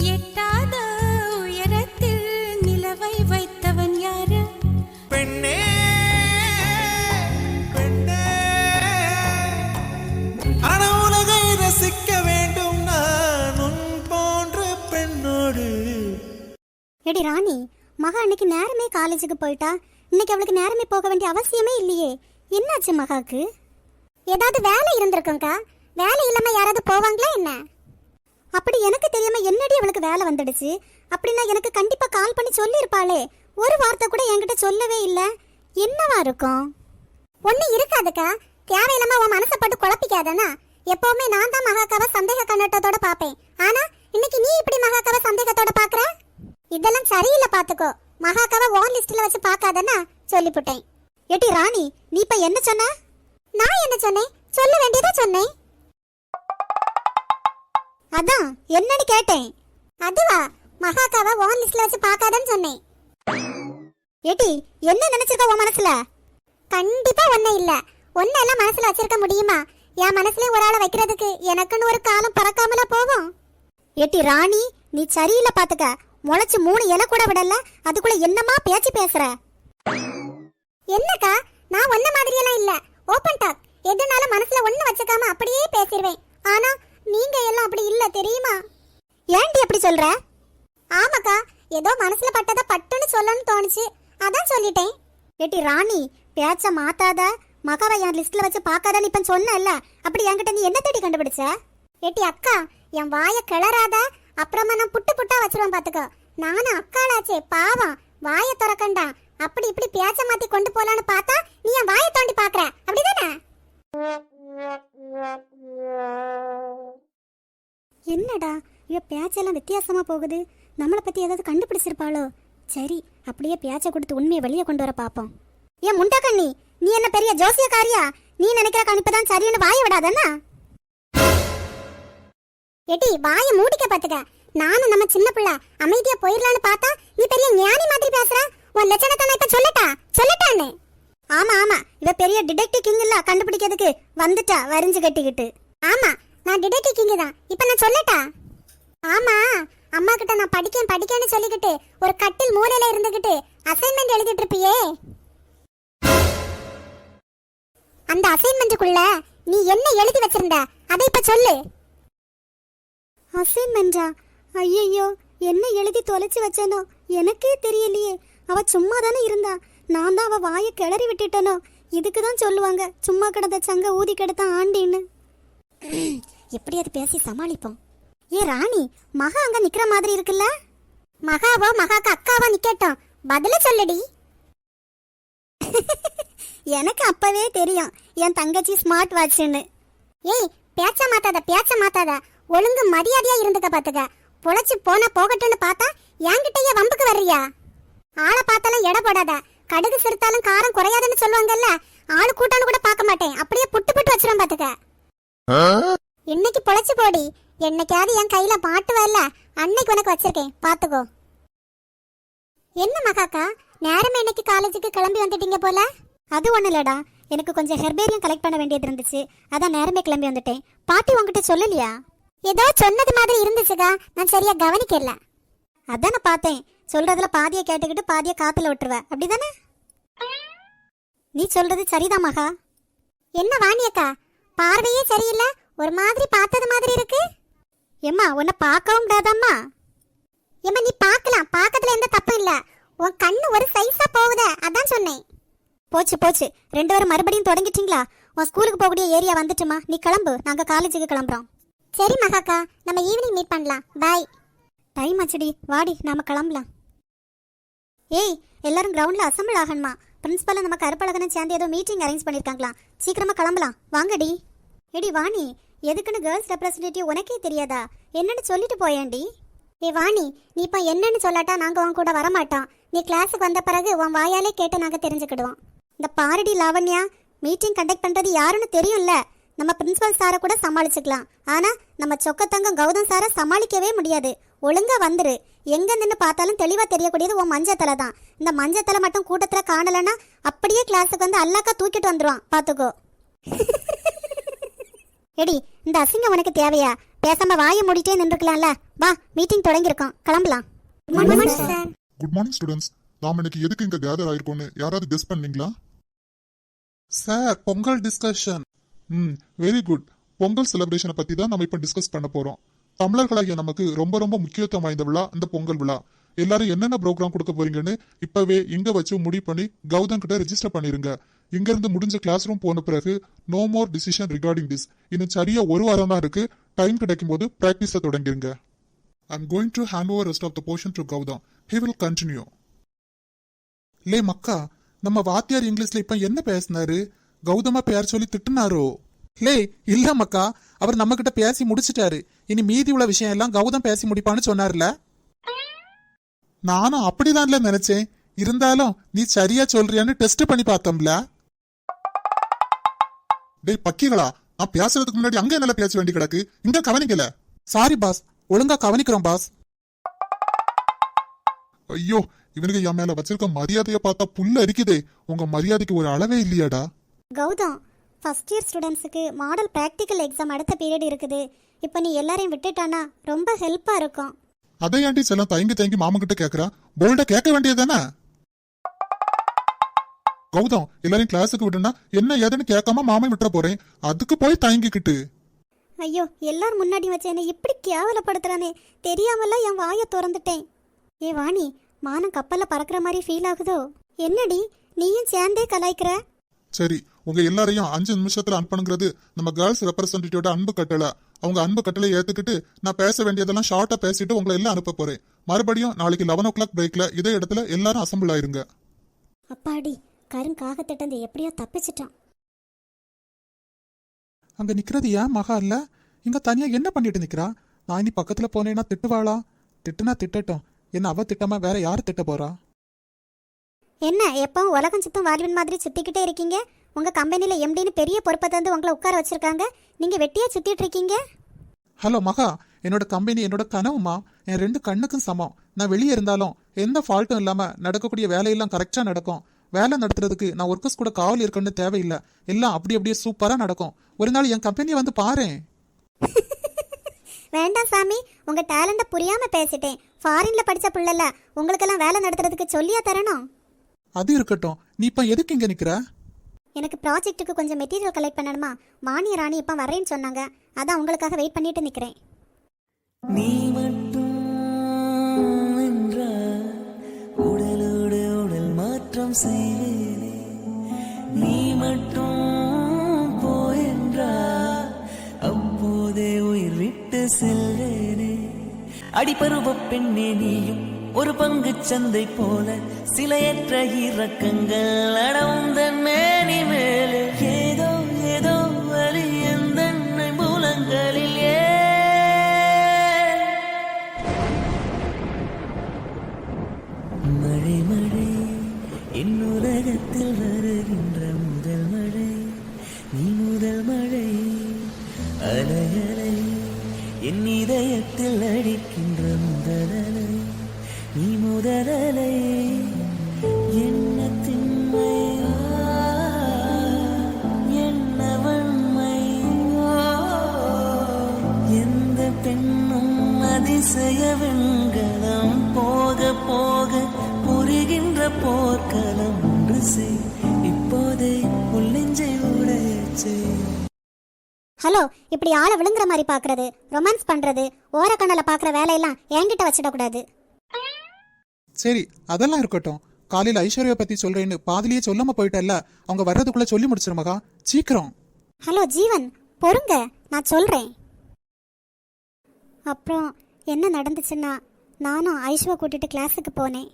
எட்டாத உயரத்தில் நிலவை வைத்தவன் யாரு? பெண்ணே பெண்ணே. உலகை ரசிக்க வேண்டும் நான் உன் போன்ற பெண்ணோடு. எடி ராணி மகா அன்னைக்கு நேரமே காலேஜுக்கு போயிட்டா? இன்னைக்கு அவளுக்கு நேரமே போக வேண்டிய அவசியமே இல்லையே. என்னாச்சு மகாக்கு? ஏதாவது வேலை இருந்திருக்கும்க்கா? வேலை இல்லாம யாராவது போவாங்களா என்ன? அப்படி எனக்கு தெரியாம என்னடி அவளுக்கு வேலை வந்துடுச்சு? அப்படின்னா எனக்கு கண்டிப்பா கால் பண்ணி சொல்லியிருப்பாளே. ஒரு வார்த்தை கூட என்கிட்ட சொல்லவே இல்ல. என்னவா இருக்கும்? ஒண்ணு இருக்காதுக்கா. தேவையில்லாம உன் மனசை போட்டு குழப்பிக்காதனா? எப்பவுமே நான் தான் மகாக்காவை சந்தேக கண்ணோட்டத்தோட பாப்பேன் ஆனா இன்னைக்கு நீ இப்படி மகாக்காவை சந்தேகத்தோட பாக்குற இதெல்லாம் சரியில்லை பாத்துக்கோ மகாக்காவை ஓன் லிஸ்ட்ல வச்சு பாக்காதனா சொல்லிப்புட்டேன். ஏட்டி ராணி நீ இப்ப என்ன சொன்ன? நான் என்ன சொன்னேன்? சொல்ல வேண்டியதா சொன்னேன். அதான் என்னன்னு கேட்டேன். அதுவா? மகாக்காவை ஓன் லிஸ்ட்ல வச்சு பார்க்காதன்னு சொன்னேன். ஏட்டி என்ன நினைச்சிருக்க உன் மனசுல? கண்டிப்பா ஒண்ணு இல்ல. ஒண்ணு எல்லாம் மனசுல வச்சிருக்க முடியுமா? என் மனசுலயும் ஒரு ஆளை வைக்கிறதுக்கு எனக்குன்னு ஒரு காலம் பறக்காமல போகும்? ஏட்டி ராணி நீ சரியில்லை பாத்துக்க. முளைச்சு மூணு இலை கூட விடல. அதுக்குள்ள என்னமா பேச்சு பேசுற? என்னக்கா? நான் ஒன்ன மாதிரியெல்லாம் இல்ல. ஓபன் டாக் எதுனாலும் மனசுல ஒண்ணு வச்சுக்காம அப்படியே பேசிடுவேன். ஆனா நீங்க எல்லாம் அப்படி இல்ல தெரியுமா? ஏன்டி அப்படி சொல்ற? ஆமாக்கா ஏதோ மனசுல பட்டதா பட்டுன்னு சொல்லணும்னு தோணுச்சு. அதான் சொல்லிட்டேன். ஏட்டி ராணி பேச்ச மாத்தாத மகாவை என் லிஸ்ட்ல வச்சு பார்க்காதன்னு இப்ப சொன்னல அப்படி என்கிட்ட நீ என்ன தேடி கண்டுபிடிச்ச? ஏட்டி அக்கா என் வாய கிளறாத அப்புறமா நான் புட்டு புட்டா வச்சிருவேன் பாத்துக்கோ. நானும் அக்காளாச்சே பாவம். வாய திறக்கண்டா. அப்படி இப்படி பேச்ச மாத்தி கொண்டு போலான்னு பார்த்தா நீ என் வாயை தோண்டி பாக்குற அப்படிதானே? என்னடா? இவ பேச்செல்லாம் வித்தியாசமா போகுது. நம்மளை பத்தி ஏதாவது கண்டுபிடிச்சிருப்பாளோ? சரி அப்படியே பேச்ச கொடுத்து உண்மையை வெளியே கொண்டு வர பாப்போம். ஏன் முண்டக்கண்ணி நீ என்ன பெரிய ஜோசியக்காரியா? நீ நினைக்கிற கணிப்புதான் சரின்னு வாய விடாதண்ணா? எடி வாய மூடிக்க பாத்துக்க. நானும் நம்ம சின்ன பிள்ளை அமைதியா போயிடலான்னு பார்த்தா நீ பெரிய ஞானி மாதிரி பேசுற. உன் லட்சணத்தை நான் இப்ப சொல்லட்டா? சொல்லட்டான்னு. ஆமா ஆமா. இவ பெரிய டிடெக்டிவ் கிங் இல்ல கண்டுபிடிக்கிறதுக்கு வந்துட்டா வரிஞ்சு கட்டிக்கிட்டு. ஆமா நான் டிடெக்டிவ் கிங் தான். இப்போ நான் சொல்லட்டா? ஆமா அம்மா கிட்ட நான் படிக்கேன் படிக்கேன்னு சொல்லிக்கிட்டு ஒரு கட்டில் மூலையில இருந்துகிட்டு அசைன்மெண்ட் எழுதிட்டு இருப்பியே. அந்த அசைன்மெண்ட்டுக்குள்ள நீ என்ன எழுதி வச்சிருந்த? அதை இப்ப சொல்லு. அசைன்மெண்டா ஐயோ என்ன எழுதி தொலைச்சு வச்சேனோ? எனக்கே தெரியலையே. அவ சும்மா தானே இருந்தா. நான் தான் அவ வாயை கிளறி விட்டுட்டனோ? இதுக்கு தான் சொல்லுவாங்க சும்மா கிடந்த சங்க ஊதி கிடத்தான் ஆண்டின்னு. எப்படி அது பேசி சமாளிப்போம். ஏ ராணி மகா அங்க நிக்கிற மாதிரி இருக்குல்ல? மகாவோ மகாக்கு அக்காவா நிக்கட்டும். பதில சொல்லுடி. எனக்கு அப்பவே தெரியும் என் தங்கச்சி ஸ்மார்ட் வாட்ச்னு ஏய் பேச்ச மாத்தாத பேச்ச மாத்தாத. ஒழுங்கு மரியாதையா இருந்துக்க பாத்துக்க. பொழைச்சு போனா போகட்டும்னு பார்த்தா என்கிட்டயே வம்புக்கு வர்றியா? ஆளை பார்த்தாலும் எடை போடாத. கடுகு சிறுத்தாலும் காரம் குறையாதுன்னு சொல்லுவாங்கல்ல ஆளு கூட்டான்னு கூட பார்க்க மாட்டேன். அப்படியே புட்டு புட்டு வச்சிரும் பாத்துக்க. இன்னைக்கு பொழைச்சு போடி. என்னைக்காவது என் கையில மாட்டுவல்ல அன்னைக்கு உனக்கு வச்சிருக்கேன். பாத்துக்கோ. என்ன மகாக்கா? நேரமே இன்னைக்கு காலேஜுக்கு கிளம்பி வந்துட்டீங்க போல? அது ஒண்ணு இல்லடா. எனக்கு கொஞ்சம் ஹெர்பேரியம் கலெக்ட் பண்ண வேண்டியது இருந்துச்சு. அதான் நேரமே கிளம்பி வந்துட்டேன். பாட்டி உங்ககிட்ட சொல்லலையா? ஏதோ சொன்னது மாதிரி இருந்துச்சுக்கா. நான் சரியா கவனிக்கல. அதான் நான் பார்த்தேன். சொல்றதுல பாதியை கேட்டுக்கிட்டு பாதியை காத்துல விட்டுருவ. அப்படிதானே? நீ சொல்றது சரிதான் மகா. என்ன வாணியக்கா? பார்வையே சரியில்லை? ஒரு மாதிரி பார்த்தது மாதிரி இருக்கு? எம்மா உன்னை பார்க்கவும் கூடாதம்மா? எம்மா நீ பார்க்கலாம். பார்க்கறதுல எந்த தப்பும் இல்ல. உன் கண்ணு ஒரு சைஸா போகுதே அதான் சொன்னேன். போச்சு போச்சு. ரெண்டு பேரும் மறுபடியும் தொடங்கிட்டீங்களா? உன் ஸ்கூலுக்கு போகக்கூடிய ஏரியா வந்துட்டுமா? நீ கிளம்பு. நாங்க காலேஜுக்கு கிளம்புறோம். சரி மகாக்கா. நம்ம ஈவினிங் மீட் பண்ணலாம். பாய் டைம் ஆச்சுடி. வாடி நாம கிளம்பலாம். ஏய் எல்லாரும் கிரவுண்ட்ல அசம்பிள் ஆகணுமா? பிரின்சிபல் நம்ம கருப்பழகனும் சேர்ந்து ஏதோ மீட்டிங் அரேஞ்ச் பண்ணியிருக்காங்களாம் சீக்கிரமா கிளம்பலாம். வாங்கடி. எடி வாணி எதுக்குன்னு கேர்ள்ஸ் ரெப்ரசன்டேட்டிவ் உனக்கே தெரியாதா? என்னன்னு சொல்லிட்டு போயேன்டி. ஏ வாணி நீ இப்போ என்னன்னு சொல்லாட்டா நாங்கள் உன் கூட வரமாட்டோம். நீ கிளாஸுக்கு வந்த பிறகு உன் வாயாலே கேட்டு நாங்கள் தெரிஞ்சுக்கிடுவோம். இந்த பாரடி லாவண்யா மீட்டிங் கண்டக்ட் பண்ணுறது யாருன்னு தெரியும்ல? நம்ம பிரின்சிபல் சாரை கூட சமாளிச்சுக்கலாம். ஆனால் நம்ம சொக்கத்தங்கம் கௌதம் சாரை சமாளிக்கவே முடியாது. ஒழுங்காக வந்துரு. எங்க நின்று பார்த்தாலும் தெளிவா தெரியக்கூடியது உன் மஞ்சத்தலை தான். இந்த மஞ்சத்தலை மட்டும் கூட்டத்துல காணலன்னா அப்படியே கிளாஸுக்கு வந்து அல்லாக்கா தூக்கிட்டு வந்துருவான். பாத்துக்கோ எடி இந்த அசிங்கம் உனக்கு தேவையா? பேசாம வாயை மூடிட்டே நின்றுக்கலாம்ல. வா மீட்டிங் தொடங்கியிருக்கோம். கிளம்பலாம். குட் மார்னிங் ஸ்டூடெண்ட்ஸ் நாம் இன்னைக்கு எதுக்கு இங்க கேதர் ஆயிருக்கோம்னு யாராவது கெஸ் பண்ணீங்களா? Sir Pongal discussion hmm very good Pongal செலிப்ரேஷனை பத்தி தான் நம்ம இப்ப டிஸ்கஸ் பண்ண போறோம். தமிழர்களாகிய நமக்கு ரொம்ப ரொம்ப முக்கியத்துவம் வாய்ந்த விழா இந்த பொங்கல் விழா. எல்லாரும் என்னென்ன ப்ரோக்ராம் கொடுக்க போறீங்கன்னு இப்பவே இங்க வச்சு முடிவு பண்ணி கௌதம் கிட்ட ரெஜிஸ்டர் பண்ணிருங்க. இங்க இருந்து முடிஞ்ச கிளாஸ் ரூம் போன பிறகு no more decision regarding this இன்னும் சரியா ஒரு வாரம் தான் இருக்கு. டைம் கிடைக்கும் போது பிராக்டிஸ தொடங்கிருங்க. I'm going to hand over rest of the portion to Gautham. He will continue லே மக்கா நம்ம வாத்தியார் இங்கிலீஷ்ல இப்ப என்ன பேசினாரு? கௌதமா பேர் சொல்லி திட்டுனாரோ? லே இல்ல மக்கா. அவர் நம்ம கிட்ட பேசி முடிச்சிட்டாரு. இனி மீதி உள்ள விஷயம் எல்லாம் கௌதம் பேசி முடிப்பான்னு சொன்னார்ல? நானும் அப்படிதான்ல நினைச்சேன். இருந்தாலும் நீ சரியா சொல்றியான்னு டெஸ்ட் பண்ணி பார்த்தோம்ல. டேய் பக்கிகளா நான் பேசுறதுக்கு முன்னாடி அங்க என்னால பேச வேண்டி கிடக்கு. இங்க கவனிக்கல. சாரி பாஸ் ஒழுங்கா கவனிக்கிறோம் பாஸ் ஐயோ இவனுக்கு என் மேல வச்சிருக்க மரியாதைய பார்த்தா புல்ல அரிக்குதே. உங்க மரியாதைக்கு ஒரு அளவே இல்லையாடா. கௌதம் ஃபர்ஸ்ட் இயர் ஸ்டூடெண்ட்ஸுக்கு மாடல் ப்ராக்டிக்கல் எக்ஸாம் அடுத்த பீரியட் இருக்குது. இப்போ நீ எல்லாரையும் விட்டுட்டானா ரொம்ப ஹெல்ப்பாக இருக்கும். அதை ஏன்டி செல்லம் தயங்கி தயங்கி மாமன் கிட்ட கேக்குறா போல்டா கேட்க வேண்டியதுதானே? கௌதம் எல்லாரையும் கிளாஸுக்கு விடுனா என்ன ஏதுன்னு கேட்காம மாமன் விட்டுற போறேன். அதுக்கு போய் தயங்கிக்கிட்டு. ஐயோ எல்லார் முன்னாடி வச்சு என்னை இப்படி கேவலப்படுத்துறானே. தெரியாமல என் வாயை திறந்துட்டேன். ஏ வாணி மானம் கப்பல்ல பறக்கிற மாதிரி ஃபீல் ஆகுதோ? என்னடி நீயும் சேர்ந்தே கலாய்க்கிற? சரி உங்க எல்லாரையும் அஞ்சு நிமிஷத்துல அனுப்பணுங்கிறது நம்ம கேர்ள்ஸ் ரெப்ரசன்டேட்டிவோட அன்பு கட்டளை. அவங்க அன்பு கட்டளை ஏத்துக்கிட்டு நான் பேச வேண்டியதெல்லாம் ஷார்ட்டா பேசிட்டு உங்களை எல்லாம் அனுப்ப போறேன். மறுபடியும் நாளைக்கு லெவன் ஓ கிளாக் பிரேக்ல இதே இடத்துல எல்லாரும் அசம்பிள் ஆயிருங்க. அப்பாடி கருங்காகத்திட்டந்து எப்படியோ தப்பிச்சிட்டான். அங்க நிக்கிறது ஏன் மகா இல்ல? இங்க தனியா என்ன பண்ணிட்டு நிக்கிறா? நான் இனி பக்கத்துல போனேன்னா திட்டுவாளா? திட்டுனா திட்டட்டும். என்ன அவ திட்டாம வேற யாரு திட்ட போறா? என்ன எப்பவும் உலகம் சுத்தம் வாழ்வின் மாதிரி சுத்திக்கிட்டே இருக்கீங்க? உங்க கம்பெனில எம்டின்னு பெரிய பொறுப்பை தந்து உங்களை உட்கார வச்சிருக்காங்க. நீங்க வெட்டியா சுத்திட்டு இருக்கீங்க? ஹலோ மகா. என்னோட கம்பெனி என்னோட கனவுமா? என் ரெண்டு கண்ணுக்கும் சமம். நான் வெளியே இருந்தாலும் எந்த ஃபால்ட்டும் இல்லாம நடக்கக்கூடிய வேலையெல்லாம் கரெக்டா நடக்கும். வேலை நடத்துறதுக்கு நான் ஒர்க்கர்ஸ் கூட காவல் இருக்கணும்னு தேவையில்லை. எல்லாம் அப்படி அப்படியே சூப்பரா நடக்கும். ஒரு நாள் என் கம்பெனியை வந்து பாரேன். வேண்டாம் சாமி. உங்க டேலண்ட புரியாம பேசிட்டேன். ஃபாரின்ல படிச்ச புள்ளல உங்களுக்கெல்லாம் வேலை நடத்துறதுக்கு சொல்லியா தரணும்? அது இருக்கட்டும். நீ இப்ப எதுக்கு இங்க நிக்கிற? எனக்கு ப்ராஜெக்ட்டுக்கு கொஞ்சம் மெட்டீரியல் கலெக்ட் பண்ணணுமா? மானிய ராணி இப்போ வரேன்னு சொன்னாங்க. அதான் உங்களுக்காக வெயிட் பண்ணிட்டு நிற்கிறேன் நீ மட்டும் உடலோடு உடல் மாற்றம் செய்வேனே. நீ மட்டும் போயென்றால் அப்போதே உயிர் விட்டு செல்வேனே. அடிப்பருவ பெண்ணே நீயும் ஒரு பங்கு சந்தை போல சிலையற்ற இறக்கங்கள் அடவுந்த என் உலகத்தில் வருகின்ற முதல் மழை நீ முதல் மழை. அலையலை என் இதயத்தில் அடிக்கின்ற முதல் அலை நீ முதல் அலை என்ன திண்மையா என்ன வன்மையா. எந்த பெண்ணும் அதிசய வெண்கலம் போக போக போர்க்களம் ஒன்று செய் இப்போதே உள்ளெஞ்சை உடையச்சே ஹலோ இப்படி ஆளை விழுங்குற மாதிரி பார்க்கறது ரொமான்ஸ் பண்றது ஓரக்கண்ணல பார்க்குற வேலையெல்லாம் என்கிட்ட வச்சிடக்கூடாது. சரி அதெல்லாம் இருக்கட்டும். காலையில ஐஸ்வர்யா பத்தி சொல்றேன்னு பாதிலேயே சொல்லாம போயிட்டல்ல அவங்க வர்றதுக்குள்ள சொல்லி முடிச்சிரு மகா. சீக்கிரம். ஹலோ ஜீவன் பொறுங்க நான் சொல்றேன். அப்புறம் என்ன நடந்துச்சுன்னா நானும் ஐஸ்வா கூட்டிட்டு கிளாஸுக்கு போனேன்.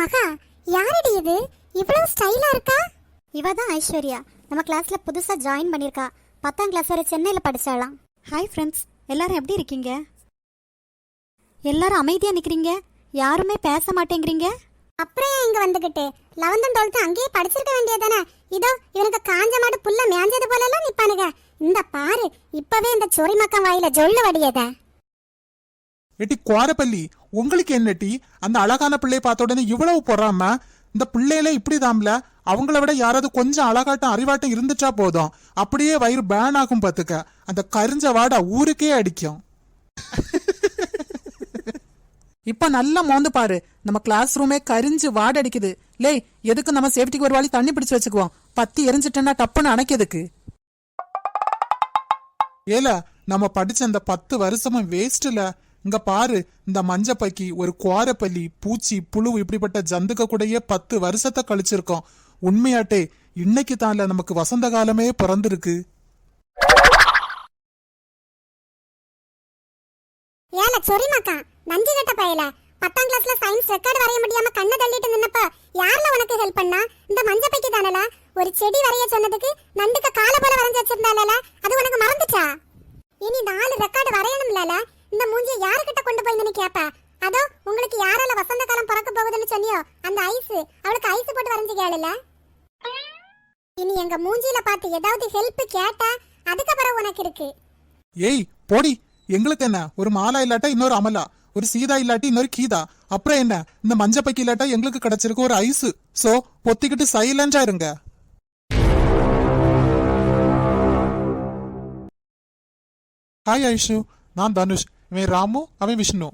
மகா யாரடி இது? இவ்வளவு ஸ்டைலா இருக்கா? இவ தான் ஐஸ்வர்யா. நம்ம கிளாஸ்ல புதுசா ஜாயின் பண்ணிருக்கா. பத்தாம் கிளாஸ் வரை சென்னையில படிச்சாலாம் ஹாய் ஃப்ரெண்ட்ஸ் எல்லாரும் எப்படி இருக்கீங்க? எல்லாரும் அமைதியா நிக்கிறீங்க? யாருமே பேச மாட்டேங்கிறீங்க? அப்புறம் ஏன் இங்க வந்துகிட்டு? லெவன்த் டுவெல்த் அங்கேயே படிச்சிருக்க வேண்டியதானே இதோ இவனுக்கு காஞ்ச மாடு புல்ல மேஞ்சது போல எல்லாம் நிப்பானுங்க. இந்த பாரு இப்பவே இந்த சொறி மக்கன் வாயில ஜொல்லு வடியத. எட்டி குவாரப்பள்ளி உங்களுக்கு என்ன டி? அந்த அழகான பிள்ளையை பார்த்த உடனே இவ்வளவு பொறாம? இந்த பிள்ளையில இப்படிதாம்ல அவங்கள விட யாராவது கொஞ்சம் அழகாட்டம் அறிவாட்டம் இருந்துட்டா போதும். அப்படியே வயிறு பேன் ஆகும் பாத்துக்க. அந்த கரிஞ்ச வாடா ஊருக்கே அடிக்கும். இப்ப நல்லா மோந்து பாரு. நம்ம கிளாஸ் ரூமே கரிஞ்சு வாடடிக்குது லே எதுக்கு நம்ம சேஃப்டிக்கு ஒரு வாளி தண்ணி பிடிச்சு வச்சுக்குவோம்? பத்தி எரிஞ்சிட்டேன்னா டப்புன்னு அணைக்கிறதுக்கு ஏல நம்ம படிச்ச அந்த பத்து வருஷமும் வேஸ்ட்ல இங்க பாரு இந்த மஞ்சப்பக்கி ஒரு குவாரப்பள்ளி பூச்சி புழு இப்படிப்பட்ட ஜந்துக்க கூடயே பத்து வருஷத்தை கழிச்சிருக்கோம். உண்மையாட்டே இன்னைக்கு தான்ல நமக்கு வசந்த காலமே பிறந்திருக்கு. ஏல சொரிமாக்கா நஞ்சு கட்ட பயல. பத்தாம் கிளாஸ்ல சயின்ஸ் ரெக்கார்டு வரைய முடியாம கண்ணை தள்ளிட்டு நின்னப்ப யார்ல உனக்கு ஹெல்ப் பண்ணா? இந்த மஞ்சப்பைக்கு தானல? ஒரு செடி வரைய சொன்னதுக்கு நண்டுக்க கால போல வரைஞ்சு வச்சிருந்தால அது உனக்கு மறந்துச்சா? இனி நாலு ரெக்கார்டு வரையணும்ல இந்த மூஞ்சிய யாருக்கிட்ட கொண்டு போய் நீ கேப்ப? அதோ உங்களுக்கு யாரால வசந்த காலம் பிறக்க போகுதுன்னு சொன்னியோ அந்த ஐஸ் அவளுக்கு ஐஸ் போட்டு வரைஞ்சு கேளுல. இனி எங்க மூஞ்சில பார்த்து ஏதாவது ஹெல்ப் கேட்டா அதுக்கப்புறம் உனக்கு இருக்கு. ஏய் போடி. எங்களுக்கு என்ன? ஒரு மாலா இல்லாட்டா இன்னொரு அமலா. ஒரு சீதா இல்லாட்டி இன்னொரு கீதா. அப்புறம் என்ன? இந்த மஞ்சப்பைக்கு இல்லாட்டா எங்களுக்கு கிடைச்சிருக்கு ஒரு ஐஸ் சோ பொத்திக்கிட்டு சைலண்டா இருங்க. ஹாய் ஐஷு நான் தனுஷ். இவன் ராமு அவன் Vishnu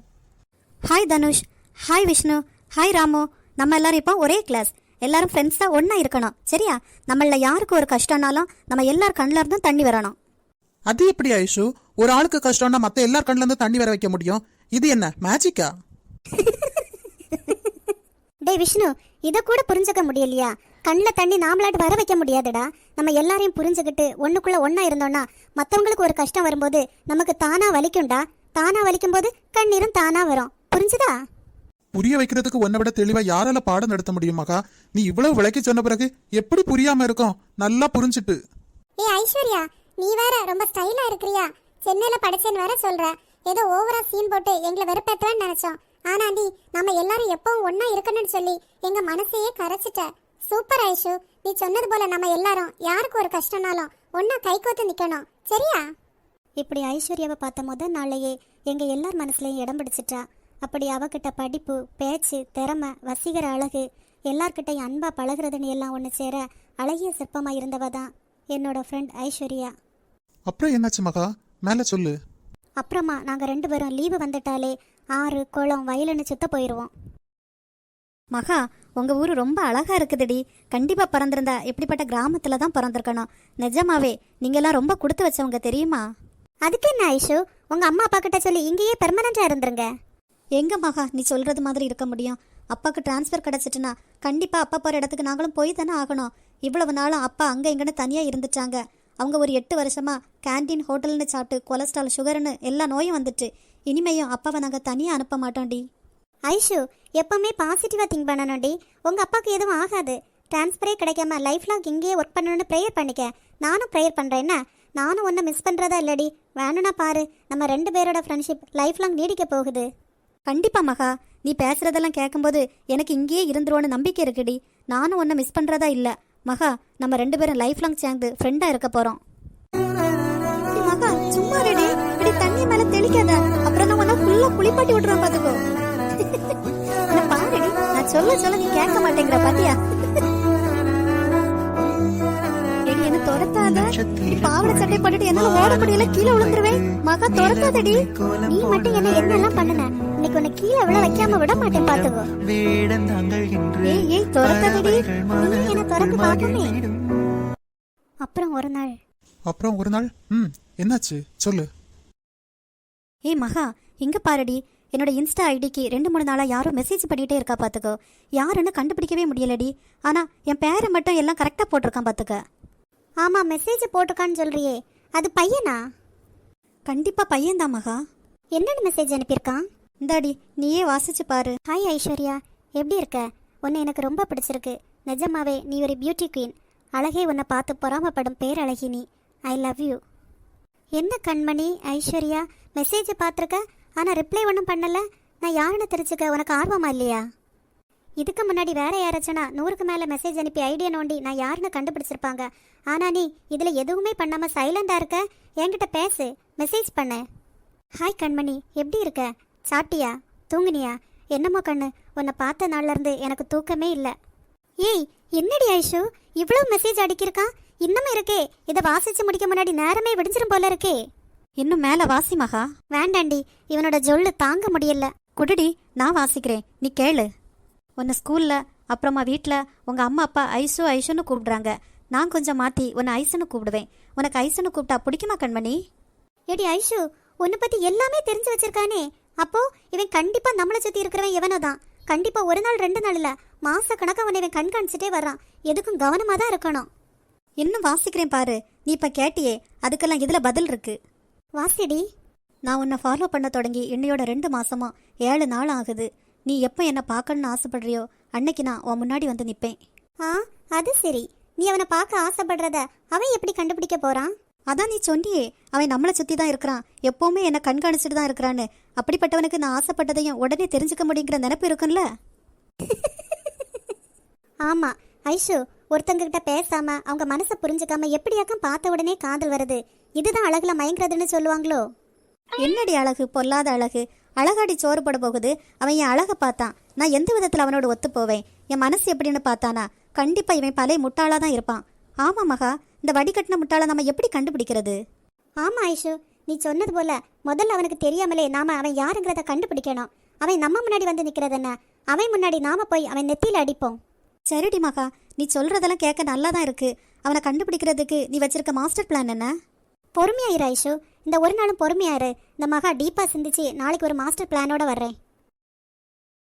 hi Dhanush hi Vishnu hi Ramu நம்ம எல்லாரும் இப்போ ஒரே கிளாஸ் எல்லாரும் ஃப்ரெண்ட்ஸாக ஒன்றா இருக்கணும். சரியா? நம்மள யாருக்கு ஒரு கஷ்டம்னாலும் நம்ம எல்லார் கண்ணில் இருந்தும் தண்ணி வரணும். அது எப்படி ஐஷு? ஒரு ஆளுக்கு கஷ்டம்னா மத்த எல்லார் கண்ணுல இருந்து தண்ணி வர வைக்க முடியும்? இது என்ன மேஜிக்கா டேய் விஷ்ணு இத கூட புரிஞ்சுக்க முடியலையா? கண்ணில் தண்ணி நாமளாட்டு வர வைக்க முடியாதுடா. நம்ம எல்லாரையும் புரிஞ்சுக்கிட்டு ஒண்ணுக்குள்ள ஒண்ணா இருந்தோம்னா மத்தவங்களுக்கு ஒரு கஷ்டம் வரும்போது நமக்கு தானா வலிக்கும்டா. தானா வலிக்கும் போது கண்ணீரும் தானா வரும். புரிஞ்சுதா? புரிய வைக்கிறதுக்கு உன்னை விட தெளிவா யாரால பாடம் நடத்த முடியுமாக்கா நீ இவ்வளவு விளக்கி சொன்ன பிறகு எப்படி புரியாம இருக்கும்? நல்லா புரிஞ்சுட்டு. ஏ ஐஸ்வர்யா நீ வேற ரொம்ப ஸ்டைலா இருக்கிறியா? சென்னையில படிச்சேன்னு வேற சொல்ற. ஏதோ ஓவரா சீன் போட்டு எங்களை வெறுப்பேத்துவேன்னு நினைச்சோம். ஆனா நீ நம்ம எல்லாரும் எப்பவும் ஒண்ணா இருக்கணும்னு சொல்லி எங்க மனசையே கரைச்சிட்ட. சூப்பர் ஐஷு. நீ சொன்னது போல நம்ம எல்லாரும் யாருக்கு ஒரு கஷ்டம்னாலும் ஒண்ணா கைகோத்து நிக்கணும். சரியா? இப்படி ஐஸ்வர்யாவை பார்த்த முத நாளையே எங்கள் எல்லார் மனசுலையும் இடம் பிடிச்சிட்டா. அப்படி அவகிட்ட படிப்பு பேச்சு திறமை வசீகர அழகு எல்லார்கிட்டையும் அன்பா பழகுறதுன்னு எல்லாம் ஒன்று சேர அழகிய சிற்பமாக இருந்தவ தான் என்னோட ஃப்ரெண்ட் ஐஸ்வர்யா. அப்புறம் என்னாச்சு மகா? மேல சொல்லு. அப்புறமா நாங்கள் ரெண்டு பேரும் லீவு வந்துட்டாலே ஆறு குளம் வயலுன்னு சுத்த போயிடுவோம் மகா உங்கள் ஊர் ரொம்ப அழகா இருக்குதுடி. கண்டிப்பாக பிறந்திருந்தா இப்படிப்பட்ட கிராமத்தில் தான் பிறந்திருக்கணும். நிஜமாவே நீங்கெல்லாம் ரொம்ப கொடுத்து வச்சவங்க தெரியுமா? அதுக்கு என்ன ஐஷு? உங்க அம்மா அப்பா கிட்ட சொல்லி இங்கேயே பெர்மனண்டா இருந்துருங்க. எங்க மகா? நீ சொல்றது மாதிரி இருக்க முடியும். அப்பாக்கு டிரான்ஸ்ஃபர் கிடைச்சிட்டுனா கண்டிப்பா அப்பா போற இடத்துக்கு நாங்களும் போய் தானே ஆகணும். இவ்வளவு நாளும் அப்பா அங்க இங்கன்னு தனியா இருந்துட்டாங்க. அவங்க ஒரு எட்டு வருஷமா கேண்டீன் ஹோட்டல்னு சாப்பிட்டு கொலஸ்ட்ரால் சுகர்னு எல்லா நோயும் வந்துட்டு. இனிமையும் அப்பாவை நாங்க தனியா அனுப்ப மாட்டோம்டி ஐஷு எப்பவுமே பாசிட்டிவா திங்க் பண்ணணும்டி உங்க அப்பாவுக்கு எதுவும் ஆகாது. டிரான்ஸ்ஃபரே கிடைக்காம லைஃப் லாங் இங்கேயே ஒர்க் பண்ணணும்னு ப்ரேயர் பண்ணிக்க. நானும் ப்ரேயர் பண்றேன் என்ன? நானும் ஒன்றை மிஸ் பண்ணுறதா இல்லடி. வேணும்னா பாரு நம்ம ரெண்டு பேரோட ஃப்ரெண்ட்ஷிப் லைஃப் லாங் நீடிக்க போகுது. கண்டிப்பாக மகா நீ பேசுகிறதெல்லாம் கேட்கும்போது எனக்கு இங்கேயே இருந்துருவோன்னு நம்பிக்கை இருக்குடி. நானும் ஒன்றை மிஸ் பண்ணுறதா இல்லை. மகா நம்ம ரெண்டு பேரும் லைஃப் லாங் சேர்ந்து ஃப்ரெண்டாக இருக்க போகிறோம் மகா சும்மா ரெடி இப்படி தண்ணி மேலே தெளிக்காத. அப்புறம் நான் உன்னை குளிப்பாட்டி விட்டுறேன் பாத்துக்கோ. பாருடி நான் சொல்ல சொல்ல நீ கேட்க மாட்டேங்கிற பாத்தியா? துரத்தாத? பாவாடை சட்டை போட்டுட்டு என்னால ஓட முடியல கீழே விழுந்துருவேன். மகா துரத்தாதடி. நீ மட்டும் என்ன என்னெல்லாம் பண்ணுன? இன்னைக்கு உன்னை கீழே விழ வைக்காம விட மாட்டேன் பாத்துக்கோ ஏய் ஏய் துரத்தாதடி. நீ என்ன துரத்து பாப்போமே அப்புறம் ஒரு நாள். அப்புறம் ஒரு நாள்? ம் என்னாச்சு? சொல்லு. ஏய் மகா இங்க பாருடி. என்னோட இன்ஸ்டா ஐடிக்கு ரெண்டு மூணு நாளா யாரும் மெசேஜ் பண்ணிட்டே இருக்கா பாத்துக்கோ யாருன்னு கண்டுபிடிக்கவே முடியலடி. ஆனா என் பேரை மட்டும் எல்லாம் கரெக்டா போட்டிருக்கான் பாத்துக்க ஆமா மெசேஜ் போட்டிருக்கான்னு சொல்றியே. அது பையனா? கண்டிப்பா பையன்தான் மகா. என்னென்ன மெசேஜ் அனுப்பியிருக்கான்? இந்தாடி நீயே வாசிச்சு பாரு. ஹாய் ஐஸ்வர்யா. எப்படி இருக்க? உன்னை எனக்கு ரொம்ப பிடிச்சிருக்கு. நிஜமாவே நீ ஒரு பியூட்டி குயின் அழகே உன்னை பார்த்து பொறாமப்படும் பேரழகி நீ ஐ லவ் யூ என்ன கண்மணி ஐஸ்வர்யா? மெசேஜ் பார்த்துருக்க ஆனால் ரிப்ளை ஒன்றும் பண்ணல. நான் யாருன்னு தெரிஞ்சுக்க உனக்கு ஆர்வமா இல்லையா? இதுக்கு முன்னாடி வேற யாராச்சும்னா நூறுக்கு மேலே மெசேஜ் அனுப்பி ஐடியா நோண்டி நான் யாருன்னு கண்டுபிடிச்சிருப்பாங்க. ஆனால் நீ இதில் எதுவுமே பண்ணாமல் சைலண்டாக இருக்க? என்கிட்ட பேசு. மெசேஜ் பண்ணு. ஹாய் கண்மணி எப்படி இருக்க? சாப்பிட்டியா? தூங்குனியா? என்னமோ கண்ணு. உன்னை பார்த்த நாள்ல இருந்து எனக்கு தூக்கமே இல்லை. ஏய் என்னடி ஐஷு? இவ்வளவு மெசேஜ் அடிக்கிருக்கான்? இன்னமும் இருக்கே. இதை வாசிச்சு முடிக்க முன்னாடி நேரமே விடிஞ்சிரும் போல இருக்கே. இன்னும் மேலே வாசி மகா. வேண்டாண்டி. இவனோட ஜொல்லு தாங்க முடியல. குடுடி நான் வாசிக்கிறேன். நீ கேளு. உன்னை ஸ்கூல்ல அப்புறமா வீட்டில் உங்கள் அம்மா அப்பா ஐசு ஐஷுன்னு கூப்பிடுறாங்க. நான் கொஞ்சம் மாற்றி உன்னை ஐசுன்னு கூப்பிடுவேன். உனக்கு ஐசுன்னு கூப்பிட்டா பிடிக்குமா கண்மணி? ஏடி ஐஷு உன்னை பத்தி எல்லாமே தெரிஞ்சு வச்சிருக்கானே. அப்போ இவன் கண்டிப்பா நம்மளை சுத்தி இருக்கிறவன் இவனோ தான். கண்டிப்பா ஒரு நாள் ரெண்டு நாள் இல்ல மாச அவனை இவன் கண்காணிச்சுட்டே வர்றான். எதுக்கும் கவனமா தான் இருக்கணும். இன்னும் வாசிக்கிறேன் பாரு. நீ இப்போ கேட்டியே அதுக்கெல்லாம் இதில் பதில் இருக்கு. வாசிடி. நான் உன்னை ஃபாலோ பண்ண தொடங்கி இன்னையோட ரெண்டு மாசமா ஏழு நாள் ஆகுது. நீ எப்போ என்னை பார்க்கணும்னு ஆசைப்படுறியோ அன்னைக்கு நான் உன் முன்னாடி வந்து நிற்பேன் ஆ அது சரி. நீ அவனை பார்க்க ஆசைப்படுறத அவன் எப்படி கண்டுபிடிக்க போறான்? அதான் நீ சொன்னியே அவன் நம்மளை சுற்றி தான் இருக்கிறான். எப்போவுமே என்னை கண்காணிச்சுட்டு தான் இருக்கிறான்னு. அப்படிப்பட்டவனுக்கு நான் ஆசைப்பட்டதையும் உடனே தெரிஞ்சுக்க முடியுங்கிற நினப்பு இருக்கும்ல? ஆமா ஐஷு ஒருத்தங்க கிட்ட பேசாம அவங்க மனசை புரிஞ்சுக்காம எப்படியாக்கம் பார்த்த உடனே காதல் வருது. இதுதான் அழகுல மயங்குறதுன்னு சொல்லுவாங்களோ? என்னடி அழகு? பொல்லாத அழகு. அழகாடி சோறு போட போகுது அவன் என் அழகை பார்த்தான். நான் எந்த விதத்தில் அவனோட ஒத்து போவேன் என் மனசு எப்படின்னு பார்த்தானா? கண்டிப்பாக இவன் பழைய முட்டாளாக தான் இருப்பான். ஆமாம் மகா இந்த வடிகட்டின முட்டாளை நம்ம எப்படி கண்டுபிடிக்கிறது? ஆமா ஐஷு நீ சொன்னது போல முதல்ல அவனுக்கு தெரியாமலே நாம அவன் யாருங்கிறத கண்டுபிடிக்கணும். அவன் நம்ம முன்னாடி வந்து நிக்கிறது என்ன? அவன் முன்னாடி நாம போய் அவன் நெத்தியில அடிப்போம். சரிடி மகா நீ சொல்றதெல்லாம் கேட்க நல்லா தான் இருக்கு. அவனை கண்டுபிடிக்கிறதுக்கு நீ வச்சிருக்க மாஸ்டர் பிளான் என்ன? பொறுமையா இரு ஐஷு இந்த ஒரு நாளும் பொறுமையாரு இந்த மகா டீப்பாக சிந்திச்சு நாளைக்கு ஒரு மாஸ்டர் பிளானோட வர்றேன்.